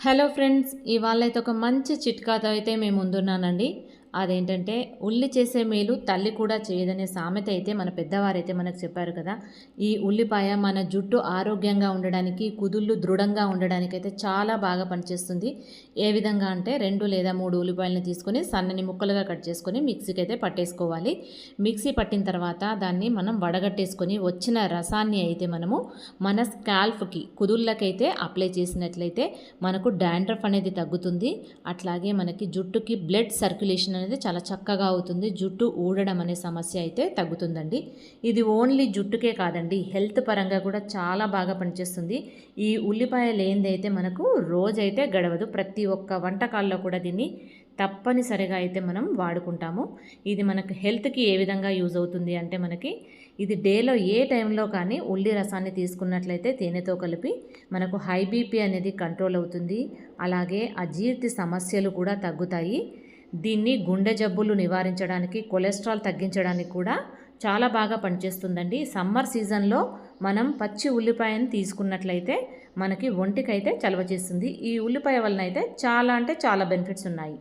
Hello friends ఇవాళ అయితే ఒక మంచి చిట్కాతో అయితే మేము ముందున్నానండి. అదేంటంటే ఉల్లి చేసే మేలు తల్లి కూడా చేయదనే సామెత అయితే మన పెద్దవారైతే మనకు చెప్పారు కదా. ఈ ఉల్లిపాయ మన జుట్టు ఆరోగ్యంగా ఉండడానికి కుదుళ్ళు దృఢంగా ఉండడానికి అయితే చాలా బాగా పనిచేస్తుంది. ఏ విధంగా అంటే రెండు లేదా మూడు ఉల్లిపాయలను తీసుకొని సన్నని ముక్కలుగా కట్ చేసుకొని మిక్సీకి అయితే పట్టేసుకోవాలి. మిక్సీ పట్టిన తర్వాత దాన్ని మనం వడగట్టేసుకొని వచ్చిన రసాన్ని అయితే మనము మన స్కాల్ఫ్కి కుదుళ్ళకైతే అప్లై చేసినట్లయితే మనకు డాండ్రఫ్ అనేది తగ్గుతుంది. అట్లాగే మనకి జుట్టుకి బ్లడ్ సర్క్యులేషన్ అనేది చాలా చక్కగా అవుతుంది. జుట్టు ఊడడం అనే సమస్య అయితే తగ్గుతుందండి. ఇది ఓన్లీ జుట్టుకే కాదండి హెల్త్ పరంగా కూడా చాలా బాగా పనిచేస్తుంది. ఈ ఉల్లిపాయ లేనిదైతే మనకు రోజైతే గడవదు. ప్రతి ఒక్క వంటకాల్లో కూడా దీన్ని తప్పనిసరిగా అయితే మనం వాడుకుంటాము. ఇది మనకు హెల్త్కి ఏ విధంగా యూజ్ అవుతుంది అంటే మనకి ఇది డేలో ఏ టైంలో కానీ ఉల్లి రసాన్ని తీసుకున్నట్లయితే తేనెతో కలిపి మనకు హై బీపీ అనేది కంట్రోల్ అవుతుంది. అలాగే అజీర్తి సమస్యలు కూడా తగ్గుతాయి. దీన్ని గుండె జబ్బులు నివారించడానికి కొలెస్ట్రాల్ తగ్గించడానికి కూడా చాలా బాగా పనిచేస్తుందండి. సమ్మర్ సీజన్లో మనం పచ్చి ఉల్లిపాయను తీసుకున్నట్లయితే మనకి ఒంటికైతే చలవ చేస్తుంది. ఈ ఉల్లిపాయ వలన అయితే చాలా అంటే చాలా బెనిఫిట్స్ ఉన్నాయి.